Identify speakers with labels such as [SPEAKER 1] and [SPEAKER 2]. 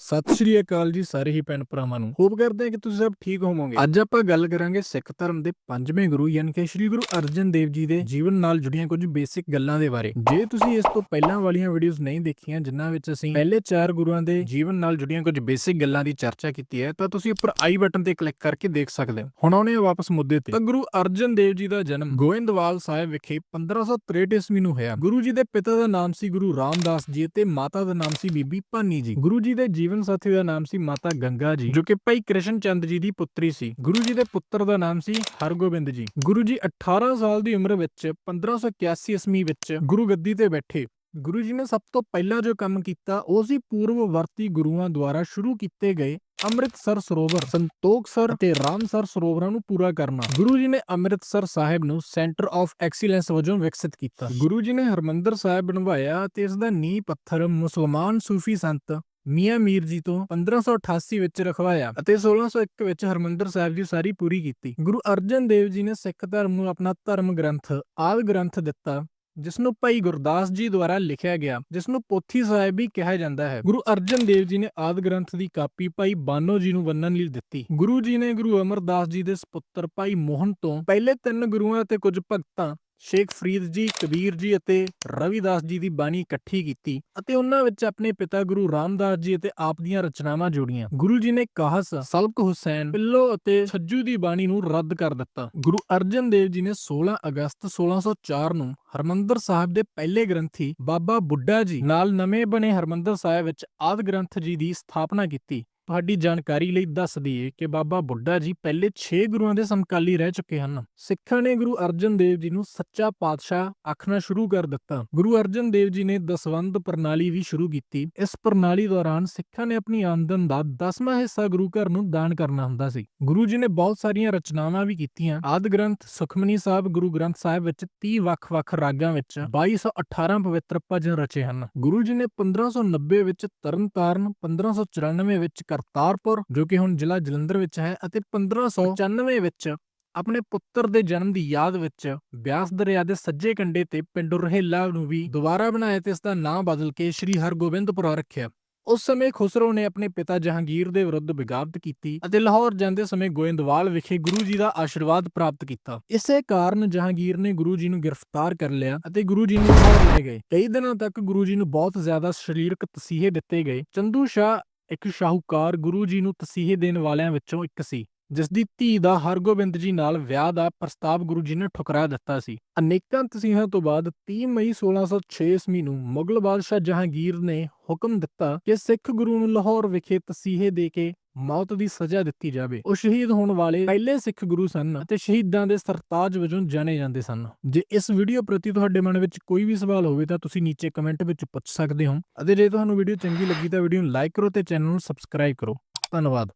[SPEAKER 1] ਸਤਿ ਸ਼੍ਰੀ ਅਕਾਲ ਜੀ ਸਾਰੇ ਹੀ ਭੈਣ ਭਰਾਵਾਂ ਨੂੰ। ਹੋਪ ਕਰਦੇ ਹਾਂ ਕਿ ਤੁਸੀਂ ਸਭ ਠੀਕ ਹੋਵੋਗੇ। ਅੱਜ ਆਪਾਂ ਗੱਲ ਕਰਾਂਗੇ ਸਿੱਖ ਧਰਮ ਦੇ ਪੰਜਵੇਂ ਗੁਰੂ ਯਾਨੀ ਕਿ ਸ਼੍ਰੀ ਗੁਰੂ ਅਰਜਨ ਦੇਵ ਜੀ ਦੇ ਜੀਵਨ ਨਾਲ ਜੁੜੀਆਂ ਕੁਝ ਬੇਸਿਕ ਗੱਲਾਂ ਦੇ ਬਾਰੇ। ਜੇ ਤੁਸੀਂ ਇਸ ਤੋਂ ਪਹਿਲਾਂ ਵਾਲੀਆਂ ਵੀਡੀਓਜ਼ ਨਹੀਂ ਦੇਖੀਆਂ ਜਿਨ੍ਹਾਂ ਵਿੱਚ ਅਸੀਂ ਪਹਿਲੇ ਚਾਰ ਗੁਰੂਆਂ ਦੇ ਜੀਵਨ ਨਾਲ ਜੁੜੀਆਂ ਕੁਝ ਬੇਸਿਕ ਗੱਲਾਂ ਦੀ ਚਰਚਾ ਕੀਤੀ ਹੈ ਤਾਂ ਤੁਸੀਂ ਉੱਪਰ ਆਈ ਬਟਨ ਤੇ ਕਲਿੱਕ ਕਰਕੇ ਦੇਖ ਸਕਦੇ ਹੋ। ਹੁਣ ਆਉਣੇ ਹਾਂ ਵਾਪਸ ਮੁੱਦੇ ਤੇ। ਤਾਂ ਗੁਰੂ ਅਰਜਨ ਦੇਵ ਜੀ ਦਾ ਜਨਮ ਗੋਇੰਦਵਾਲ ਸਾਹਿਬ ਵਿਖੇ 1563 ਈਸਵੀ ਨੂੰ ਹੋਇਆ। ਗੁਰੂ ਜੀ ਦੇ ਪਿਤਾ ਦਾ ਨਾਮ ਸੀ ਗੁਰੂ ਰਾਮਦਾਸ ਜੀ ਤੇ ਮਾਤਾ ਦਾ ਨਾਮ ਸੀ ਬੀਬੀ ਭਾਨੀ ਜੀ। ਗੁਰੂ ਜੀ ਦੇ ਜੀਵਨ ਸਾਥੀ ਦਾ ਨਾਮ ਸੀ ਮਾਤਾ ਗੰਗਾ ਜੀ, ਜੋ ਕਿ ਭਾਈ ਕ੍ਰਿਸ਼ਨ ਚੰਦ ਜੀ ਦੀ ਪੁੱਤਰੀ ਸੀ। ਗੁਰੂ ਜੀ ਦੇ ਪੁੱਤਰ ਦਾ ਨਾਮ ਸੀ ਹਰਗੋਬਿੰਦ ਜੀ। ਗੁਰੂ ਜੀ 18 ਸਾਲ ਦੀ ਉਮਰ ਵਿੱਚ 1581 ਈਸਵੀ ਵਿੱਚ ਗੁਰੂ ਗੱਦੀ ਤੇ ਬੈਠੇ। ਗੁਰੂ ਜੀ ਨੇ ਸਭ ਤੋਂ ਪਹਿਲਾਂ ਜੋ ਕੰਮ ਕੀਤਾ, ਉਹ ਸੀ ਪੂਰਵਵਰਤੀ ਗੁਰੂਆਂ ਦੁਆਰਾ ਸ਼ੁਰੂ ਕੀਤੇ ਗਏ ਅੰਮ੍ਰਿਤਸਰ ਸਰੋਵਰ ਸੰਤੋਖਸਰ ਅਤੇ ਰਾਮਸਰ ਸਰੋਵਰਾਂ ਨੂੰ ਪੂਰਾ ਕਰਨਾ। ਗੁਰੂ ਜੀ ਨੇ ਅੰਮ੍ਰਿਤਸਰ ਸਾਹਿਬ ਨੂੰ ਸੈਂਟਰ ਆਫ ਐਕਸੀਲੈਂਸ ਵਜੋਂ ਵਿਕਸਿਤ ਕੀਤਾ। ਗੁਰੂ ਜੀ ਨੇ ਹਰਮੰਦਰ ਸਾਹਿਬ ਬਣਵਾਇਆ ਤੇ ਇਸ ਦਾ ਨੀਂਹ ਪੱਥਰ ਮੁਸਲਮਾਨ ਸੂਫੀ ਸੰਤ ਮੀਆਂ ਮੀਰ ਜੀ ਤੋਂ 1588 ਵਿੱਚ ਰਖਵਾਇਆ ਅਤੇ 1601 ਵਿੱਚ ਹਰਮੰਦਰ ਸਾਹਿਬ ਦੀ ਸਾਰੀ ਪੂਰੀ ਕੀਤੀ। ਗੁਰੂ ਅਰਜਨ ਦੇਵ ਜੀ ਨੇ ਸਿੱਖ ਧਰਮ ਨੂੰ ਆਪਣਾ ਧਰਮ ਗ੍ਰੰਥ, ਆਦ ਗ੍ਰੰਥ ਦਿੱਤਾ ਜਿਸ ਨੂੰ ਭਾਈ ਗੁਰਦਾਸ ਜੀ ਦੁਆਰਾ ਲਿਖਿਆ ਗਿਆ ਜਿਸ ਨੂੰ ਪੋਥੀ ਸਾਹਿਬ ਵੀ ਕਿਹਾ ਜਾਂਦਾ ਹੈ। ਗੁਰੂ ਅਰਜਨ ਦੇਵ ਜੀ ਨੇ ਆਦ ਗ੍ਰੰਥ ਦੀ ਕਾਪੀ ਭਾਈ ਬਾਨੋ ਜੀ ਨੂੰ ਵੰਨਣ ਲਈ ਦਿੱਤੀ। ਗੁਰੂ ਜੀ ਨੇ ਗੁਰੂ ਅਮਰਦਾਸ ਜੀ ਦੇ ਸੁਪੁੱਤਰ ਭਾਈ ਮੋਹਨ ਤੋਂ ਪਹਿਲੇ ਤਿੰਨ ਗੁਰੂਆਂ ਅਤੇ ਕੁਝ ਭਗਤਾਂ ਸ਼ੇਖ ਫਰੀਦ ਜੀ, ਕਬੀਰ ਜੀ ਅਤੇ ਰਵਿਦਾਸ ਜੀ ਦੀ ਬਾਣੀ ਇਕੱਠੀ ਕੀਤੀ ਅਤੇ ਉਹਨਾਂ ਵਿੱਚ ਆਪਣੇ ਪਿਤਾ ਗੁਰੂ ਰਾਮਦਾਸ ਜੀ ਅਤੇ ਆਪ ਦੀਆਂ ਰਚਨਾਵਾਂ ਜੋੜੀਆਂ। ਗੁਰੂ ਜੀ ਨੇ ਕਾਹਸ, ਸਲਕ ਹੁਸੈਨ, ਪਿੱਲੋ ਅਤੇ ਛੱਜੂ ਦੀ ਬਾਣੀ ਨੂੰ ਰੱਦ ਕਰ ਦਿੱਤਾ। ਗੁਰੂ ਅਰਜਨ ਦੇਵ ਜੀ ਨੇ 16 ਅਗਸਤ 1604 ਨੂੰ ਹਰਮੰਦਰ ਸਾਹਿਬ ਦੇ ਪਹਿਲੇ ਗ੍ਰੰਥੀ ਬਾਬਾ ਬੁੱਢਾ ਜੀ ਨਾਲ ਨਵੇਂ ਬਣੇ ਹਰਮੰਦਰ ਸਾਹਿਬ ਵਿੱਚ ਆਦ ਗ੍ਰੰਥ ਜੀ ਦੀ ਸਥਾਪਨਾ ਕੀਤੀ। ਤੁਹਾਡੀ ਜਾਣਕਾਰੀ ਲਈ ਦੱਸ ਦਈਏ ਕਿ ਬਾਬਾ ਬੁੱਢਾ ਜੀ ਪਹਿਲੇ 6 ਗੁਰੂਆਂ ਦੇ ਸਮਕਾਲੀ ਰਹਿ ਚੁੱਕੇ ਹਨ। ਸਿੱਖਾਂ ਨੇ ਗੁਰੂ ਅਰਜਨ ਦੇਵ ਜੀ ਨੂੰ ਸੱਚਾ ਪਾਤਸ਼ਾਹ ਆਖਣਾ ਸ਼ੁਰੂ ਕਰ ਦਿੱਤਾ। ਗੁਰੂ ਅਰਜਨ ਦੇਵ ਜੀ ਨੇ ਦਸਵੰਧ ਪ੍ਰਣਾਲੀ ਵੀ ਸ਼ੁਰੂ ਕੀਤੀ। ਇਸ ਪ੍ਰਣਾਲੀ ਦੌਰਾਨ ਸਿੱਖਾਂ ਨੇ ਆਪਣੀ ਆਮਦਨ ਦਾ 10ਵਾਂ ਹਿੱਸਾ ਗੁਰੂ ਘਰ ਨੂੰ ਦਾਨ ਕਰਨਾ ਹੁੰਦਾ ਸੀ। ਗੁਰੂ ਜੀ ਨੇ ਬਹੁਤ ਸਾਰੀਆਂ ਰਚਨਾਵਾਂ ਵੀ ਕੀਤੀਆਂ। ਆਦ ਗ੍ਰੰਥ ਸੁਖਮਨੀ ਸਾਹਿਬ ਗੁਰੂ ਗ੍ਰੰਥ ਸਾਹਿਬ ਵਿੱਚ 30 ਵੱਖ-ਵੱਖ ਰਾਗਾਂ ਵਿੱਚ 2218 ਪਵਿੱਤਰ ਭਜਨ ਰਚੇ ਹਨ। ਗੁਰੂ ਜੀ ਨੇ 1590 ਵਿੱਚ ਤਰਨਤਾਰਨ 1594 ਵਿੱਚ ਕਰਤਾਰਪੁਰ, ਜੋ ਕਿ ਹੁਣ ਜ਼ਿਲ੍ਹਾ ਜਲੰਧਰ ਵਿੱਚ ਹੈ ਅਤੇ 1595 ਵਿੱਚ ਆਪਣੇ ਪੁੱਤਰ ਦੇ ਜਨਮ ਦੀ ਯਾਦ ਵਿੱਚ ਬਿਆਸ ਦਰਿਆ ਦੇ ਸੱਜੇ ਕੰਢੇ ਤੇ ਪਿੰਡ ਰਹਿਲਾ ਨੂੰ ਵੀ ਦੁਬਾਰਾ ਬਣਾਇਆ ਤੇ ਇਸ ਦਾ ਨਾਮ ਬਦਲ ਕੇ ਸ੍ਰੀ ਹਰਗੋਬਿੰਦਪੁਰਾ ਰੱਖਿਆ। ਉਸ ਸਮੇਂ ਖੁਸਰੋ ਨੇ ਆਪਣੇ ਪਿਤਾ ਜਹਾਂਗੀਰ ਦੇ ਵਿਰੁੱਧ ਬਗਾਵਤ ਕੀਤੀ ਅਤੇ ਲਾਹੌਰ ਜਾਂਦੇ ਸਮੇਂ ਗੋਇੰਦਵਾਲ ਵਿਖੇ ਗੁਰੂ ਜੀ ਦਾ ਆਸ਼ੀਰਵਾਦ ਪ੍ਰਾਪਤ ਕੀਤਾ। ਇਸੇ ਕਾਰਨ ਜਹਾਂਗੀਰ ਨੇ ਗੁਰੂ ਜੀ ਨੂੰ ਗ੍ਰਿਫਤਾਰ ਕਰ ਲਿਆ ਅਤੇ ਗੁਰੂ ਜੀ ਨੂੰ ਲਾਹੌਰ ਲੈ ਗਏ। ਕਈ ਦਿਨਾਂ ਤੱਕ ਗੁਰੂ ਜੀ ਨੂੰ ਬਹੁਤ ਜ਼ਿਆਦਾ ਸਰੀਰਕ ਤਸੀਹੇ ਦਿੱਤੇ ਗਏ। ਚੰਦੂ ਸ਼ਾਹ ਇੱਕ ਸ਼ਾਹੂਕਾਰ ਗੁਰੂ ਜੀ ਨੂੰ ਤਸੀਹੇ ਦੇਣ ਵਾਲਿਆਂ ਵਿੱਚੋਂ ਇੱਕ ਸੀ, ਜਿਸ ਦੀ ਧੀ ਦਾ ਹਰਗੋਬਿੰਦ ਜੀ ਨਾਲ ਵਿਆਹ ਦਾ ਪ੍ਰਸਤਾਵ ਗੁਰੂ ਜੀ ਨੇ ਠੁਕਰਾ ਦਿੱਤਾ ਸੀ। ਅਨੇਕਾਂ ਤਸੀਹਾਂ ਤੋਂ ਬਾਅਦ 30 ਮਈ 1606 ਈਸਵੀ ਨੂੰ ਮੁਗਲ ਬਾਦਸ਼ਾਹ ਜਹਾਂਗੀਰ ਨੇ ਹੁਕਮ ਦਿੱਤਾ ਕਿ ਸਿੱਖ ਗੁਰੂ ਨੂੰ ਲਾਹੌਰ ਵਿਖੇ ਤਸੀਹੇ ਦੇ ਕੇ ਮੌਤ ਦੀ ਸਜ਼ਾ ਦਿੱਤੀ ਜਾਵੇ। ਉਹ ਸ਼ਹੀਦ ਹੋਣ ਵਾਲੇ ਪਹਿਲੇ ਸਿੱਖ ਗੁਰੂ ਸਨ ਅਤੇ ਸ਼ਹੀਦਾਂ ਦੇ ਸਰਤਾਜ ਵਜੋਂ ਜਾਣੇ ਜਾਂਦੇ ਸਨ। ਜੇ ਇਸ ਵੀਡੀਓ ਪ੍ਰਤੀ ਤੁਹਾਡੇ ਮਨ ਵਿੱਚ ਕੋਈ ਵੀ ਸਵਾਲ ਹੋਵੇ ਤਾਂ ਤੁਸੀਂ ਨੀਚੇ ਕਮੈਂਟ ਵਿੱਚ ਪੁੱਛ ਸਕਦੇ ਹੋ। ਅਤੇ ਜੇ ਤੁਹਾਨੂੰ ਵੀਡੀਓ ਚੰਗੀ ਲੱਗੀ ਤਾਂ ਵੀਡੀਓ ਨੂੰ ਲਾਈਕ ਕਰੋ ਤੇ ਚੈਨਲ ਨੂੰ ਸਬਸਕ੍ਰਾਈਬ ਕਰੋ। ਧੰਨਵਾਦ।